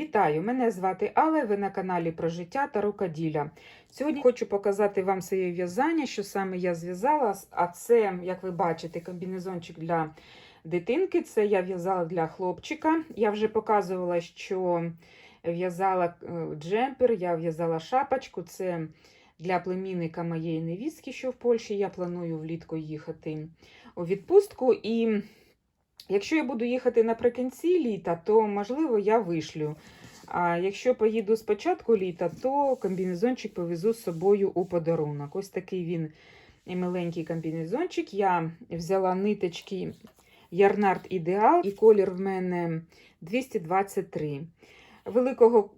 Вітаю! Мене звати Алла, ви на каналі про життя та рукоділля. Сьогодні хочу показати вам своє в'язання, що саме я зв'язала. А це, як ви бачите, комбінезончик для дитинки. Це я в'язала для хлопчика. Я вже показувала, що в'язала е, джемпер, я в'язала шапочку. Це для племінника моєї невістки, що в Польщі. Я планую влітку їхати у відпустку. І Якщо я буду їхати наприкінці літа, то можливо я вишлю. А якщо поїду з початку літа, то комбінезончик повезу з собою у подарунок. Ось такий він і миленький комбінезончик. Я взяла ниточки Ярнард Ідеал, і колір в мене 223. Великого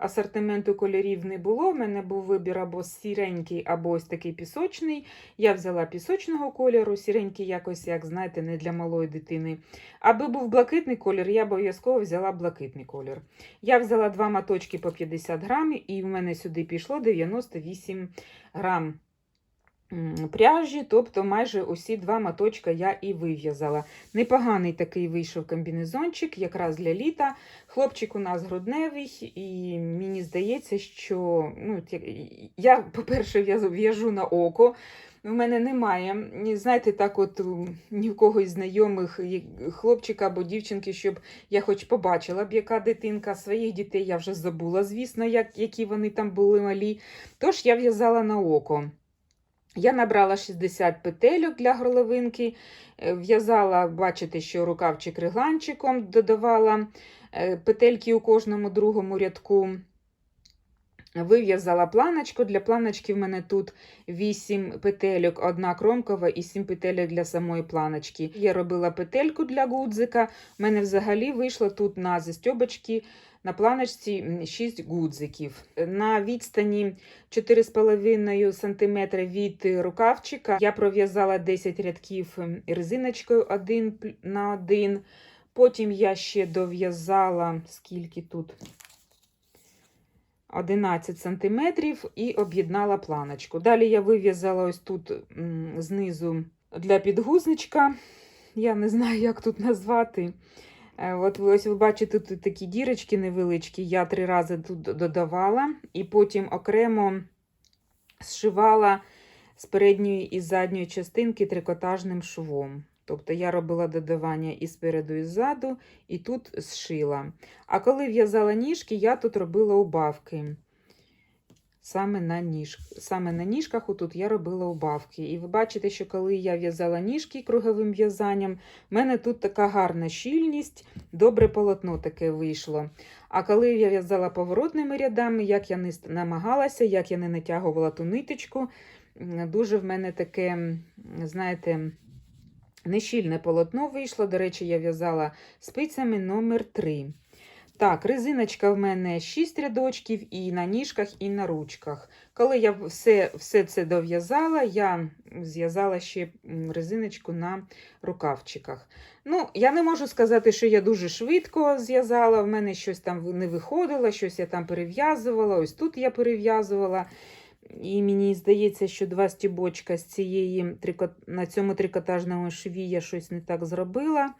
асортименту кольорів не було. У мене був вибір або сіренький, або ось такий пісочний. Я взяла пісочного кольору, сіренький якось, як знаєте, не для малої дитини. Аби був блакитний колір, я обов'язково взяла блакитний колір. Я взяла два маточки по 50 грам, і в мене сюди пішло 98 грам пряжі, тобто майже усі два моточка я і вив'язала. Непоганий такий вийшов комбінезончик, якраз для літа. Хлопчик у нас грудневий, і мені здається, що ну, я, по-перше, в'яжу на око. У мене немає, знаєте, так от ні в кого із знайомих хлопчика або дівчинки, щоб я хоч побачила б, яка дитинка. Своїх дітей я вже забула, звісно, як, які вони там були малі. Тож я в'язала на око. Я набрала 60 петельок для горловинки, е, в'язала, бачите, що рукавчик регланчиком додавала е, петельки у кожному другому рядку. Вив'язала планочку. Для планочки в мене тут 8 петельок, одна кромкова і 7 петельок для самої планочки. Я робила петельку для гудзика. У мене взагалі вийшло тут на застьобочки на планочці 6 гудзиків. На відстані 4,5 см від рукавчика я пров'язала 10 рядків резиночкою один на один. Потім я ще дов'язала скільки тут 11 см і об'єднала планочку. Далі я вив'язала ось тут знизу для підгузничка. Я не знаю, як тут назвати. Е, От ось ви бачите тут такі дірочки невеличкі. Я три рази тут додавала, і потім окремо зшивала з передньої і задньої частинки трикотажним швом. Тобто я робила додавання і спереду, і ззаду, і тут зшила. А коли в'язала ніжки, я тут робила убавки. Саме на, ніж... Саме на ніжках отут я робила убавки. І ви бачите, що коли я в'язала ніжки круговим в'язанням, в мене тут така гарна щільність, добре полотно таке вийшло. А коли я в'язала поворотними рядами, як я не намагалася, як я не натягувала ту ниточку, дуже в мене таке, знаєте, нещільне полотно вийшло. До речі, я в'язала спицями номер 3. Так, резиночка в мене 6 рядочків і на ніжках, і на ручках. Коли я все, все це дов'язала, я зв'язала ще резиночку на рукавчиках. Ну, я не можу сказати, що я дуже швидко зв'язала. В мене щось там не виходило, щось я там перев'язувала. Ось тут я перев'язувала. І мені здається, що два стібочка з цієї на цьому трикотажному шві я щось не так зробила.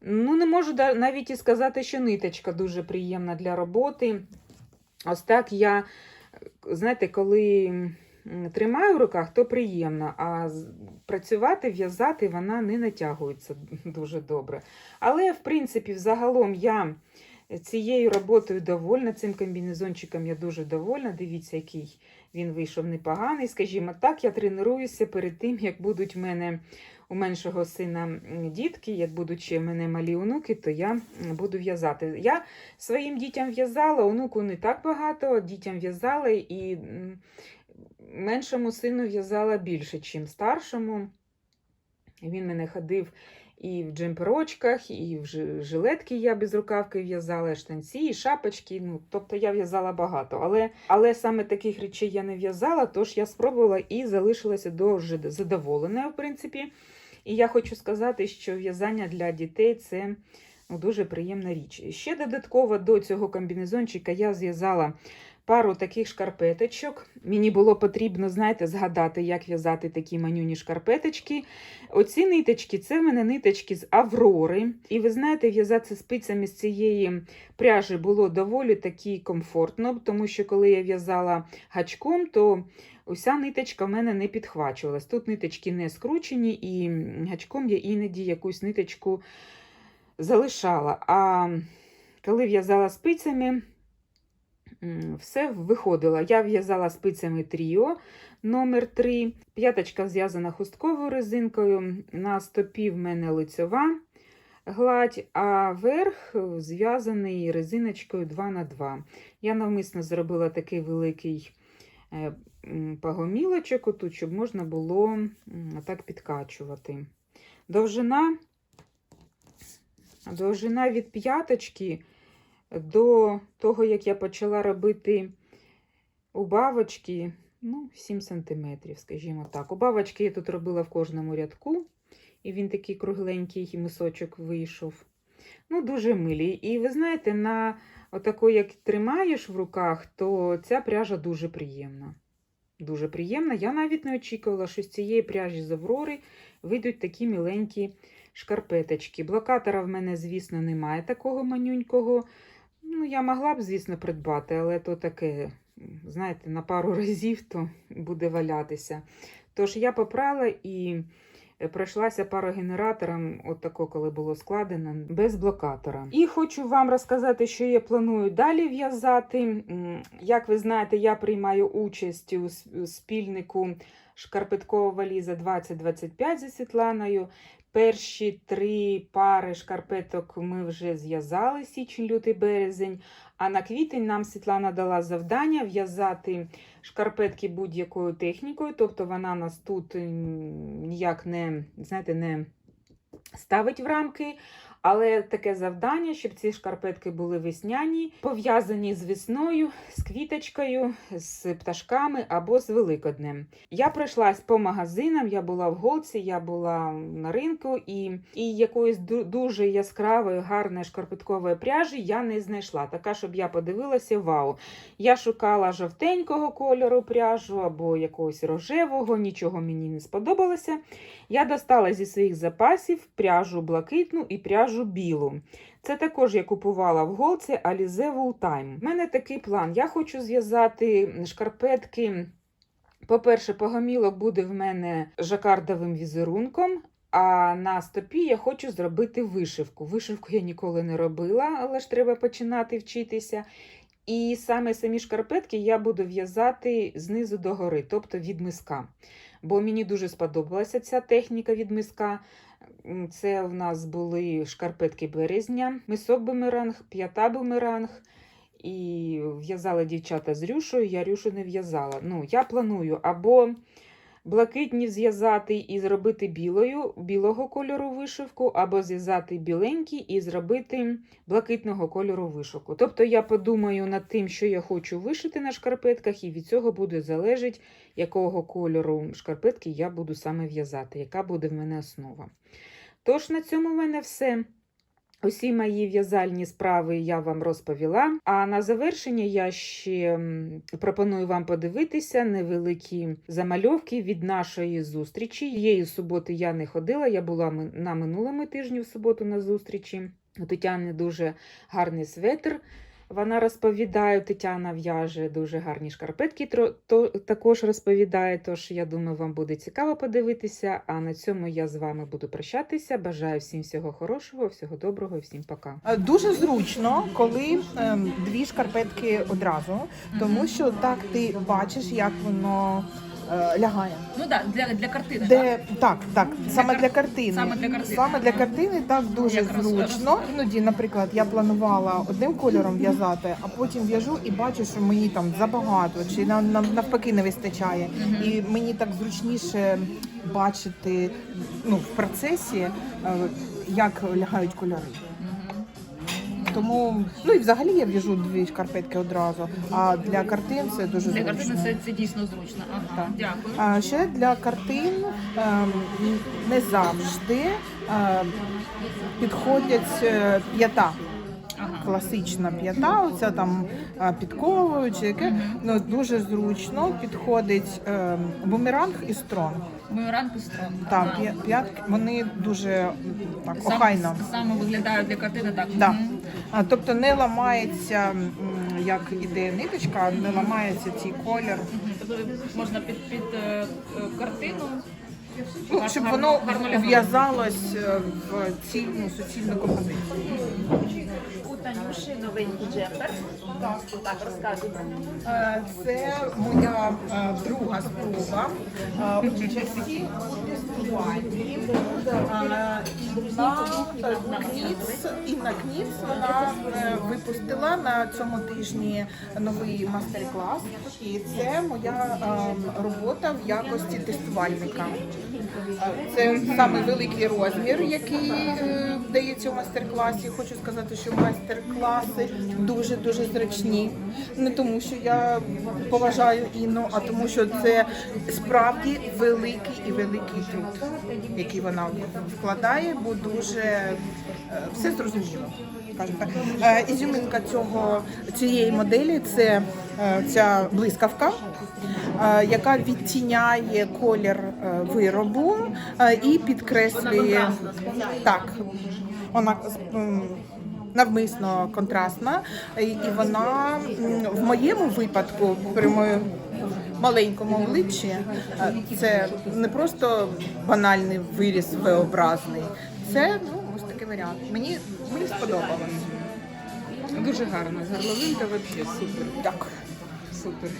Ну, не можу навіть і сказати, що ниточка дуже приємна для роботи. Ось так я, знаєте, коли тримаю в руках, то приємно, а працювати, в'язати вона не натягується дуже добре. Але, в принципі, взагалом я цією роботою довольна, цим комбінезончиком я дуже довольна. Дивіться, який він вийшов непоганий. Скажімо так, я тренуюся перед тим, як будуть в мене у меншого сина дітки, як будуть ще в мене малі онуки, то я буду в'язати. Я своїм дітям в'язала, онуку не так багато, дітям в'язала і меншому сину в'язала більше, ніж старшому. Він мене ходив і в джемперочках, і в жилетки я без рукавки в'язала, штанці, і шапочки. Ну, тобто я в'язала багато. Але, але саме таких речей я не в'язала, тож я спробувала і залишилася дуже задоволена, в принципі. І я хочу сказати, що в'язання для дітей це ну, дуже приємна річ. Ще додатково до цього комбінезончика я зв'язала пару таких шкарпеточок. Мені було потрібно, знаєте, згадати, як в'язати такі манюні шкарпеточки. Оці ниточки це в мене ниточки з Аврори. І ви знаєте, в'язати спицями з цієї пряжі було доволі таки комфортно, тому що коли я в'язала гачком, то уся ниточка в мене не підхвачувалась. Тут ниточки не скручені, і гачком я іноді якусь ниточку залишала. А коли в'язала спицями, все виходило. Я в'язала спицями тріо номер 3 П'яточка зв'язана хустковою резинкою. На стопі в мене лицьова гладь, а верх зв'язаний резиночкою 2х2. Я навмисно зробила такий великий е, пагомілочок, отут, щоб можна було так підкачувати. Довжина, довжина від п'яточки до того, як я почала робити убавочки, ну, 7 см, скажімо так. Убавочки я тут робила в кожному рядку, і він такий кругленький мисочок вийшов. Ну, дуже милі. І ви знаєте, на отако, як тримаєш в руках, то ця пряжа дуже приємна. Дуже приємна. Я навіть не очікувала, що з цієї пряжі з Аврори вийдуть такі міленькі шкарпеточки. Блокатора в мене, звісно, немає такого манюнького. Ну, я могла б, звісно, придбати, але то таке, знаєте, на пару разів то буде валятися. Тож я попрала і е, пройшлася парогенератором, от тако, коли було складено, без блокатора. І хочу вам розказати, що я планую далі в'язати. Як ви знаєте, я приймаю участь у спільнику шкарпеткова валіза 2025 зі Світланою. Перші три пари шкарпеток ми вже зв'язали січень, лютий, березень. А на квітень нам Світлана дала завдання в'язати шкарпетки будь-якою технікою. Тобто вона нас тут ніяк не, знаєте, не ставить в рамки. Але таке завдання, щоб ці шкарпетки були весняні, пов'язані з весною, з квіточкою, з пташками або з Великоднем. Я пройшлась по магазинам, я була в Голці, я була на ринку, і, і якоїсь дуже яскравої, гарної шкарпеткової пряжі я не знайшла. Така, щоб я подивилася, вау. Я шукала жовтенького кольору пряжу або якогось рожевого, нічого мені не сподобалося. Я достала зі своїх запасів пряжу блакитну і пряжу білу. Це також я купувала в голці Alize Wool Time. У мене такий план. Я хочу зв'язати шкарпетки. По-перше, погомілок буде в мене жакардовим візерунком. А на стопі я хочу зробити вишивку. Вишивку я ніколи не робила, але ж треба починати вчитися. І саме самі шкарпетки я буду в'язати знизу до гори, тобто від миска. Бо мені дуже сподобалася ця техніка від миска. Це в нас були шкарпетки березня, мисок бумеранг, п'ята бумеранг. І в'язала дівчата з рюшою, я рюшу не в'язала. Ну, я планую або блакитні зв'язати і зробити білою, білого кольору вишивку, або зв'язати біленькі і зробити блакитного кольору вишивку. Тобто я подумаю над тим, що я хочу вишити на шкарпетках, і від цього буде залежить, якого кольору шкарпетки я буду саме в'язати, яка буде в мене основа. Тож на цьому в мене все. Усі мої в'язальні справи я вам розповіла. А на завершення я ще пропоную вам подивитися невеликі замальовки від нашої зустрічі. Її суботи я не ходила, я була на минулому тижні в суботу на зустрічі. У Тетяни дуже гарний светр. Вона розповідає, Тетяна в'яже дуже гарні шкарпетки, то, також розповідає. Тож я думаю, вам буде цікаво подивитися. А на цьому я з вами буду прощатися. Бажаю всім всього хорошого, всього доброго і всім пока. Е, Дуже зручно, коли ем, дві шкарпетки одразу, тому що так ти бачиш, як воно е, лягає. Ну так, для, для картини. Де так, так, саме для картини. саме для картини. Саме для картини так дуже Як роз- зручно. Іноді, наприклад, я планувала одним кольором в'язати, а потім в'яжу і бачу, що мені там забагато, чи на- на- навпаки не вистачає. І мені так зручніше бачити ну, в процесі, е, як лягають кольори. Тому ну і взагалі я в'яжу дві шкарпетки одразу. А для картин це дуже Для зручно. картини це, це дійсно зручно. Ага, Так. дякую. А ще для картин ем, не завжди ем, підходять е, п'ята. Класична п'ята, оця там а, підковою чи яке. Ну, дуже зручно підходить е, бумеранг і стронг. Бумеранг і строн. Так, п'ятки вони дуже м, так Сам- охайно. Саме виглядають для картини так. Да. Мгм. Тобто не ламається, як іде ниточка, не ламається цей колір. Тобто можна під, під е, картину. Ну, щоб воно гарно в'язалось е, в цільну суцільну композицію. Танюші новенький джемпер. Так, розказуй. Е, Це моя е, друга спроба е, у тестуванні. Е, Кніц, Інна Кніц вона випустила на цьому тижні новий мастер-клас. І це моя робота в якості тестувальника. Це самий великий розмір, який дається у майстер-класі. Хочу сказати, що майстер-класи дуже дуже зручні. Не тому, що я поважаю Інну, а тому, що це справді великий і великий труд, який вона вкладає, бо дуже е, все зрозуміло. скажімо так. Е, Ізюминка цього цієї моделі це е, ця блискавка, яка відтіняє колір виробу і підкреслює так. Вона навмисно контрастна, і вона в моєму випадку, при моєму маленькому обличчі, е, це не просто банальний виріс V-образний. Це ну ось такий варіант. Мені мені сподобалось. Дуже гарно. Горловинка взагалі супер. Так. Супер.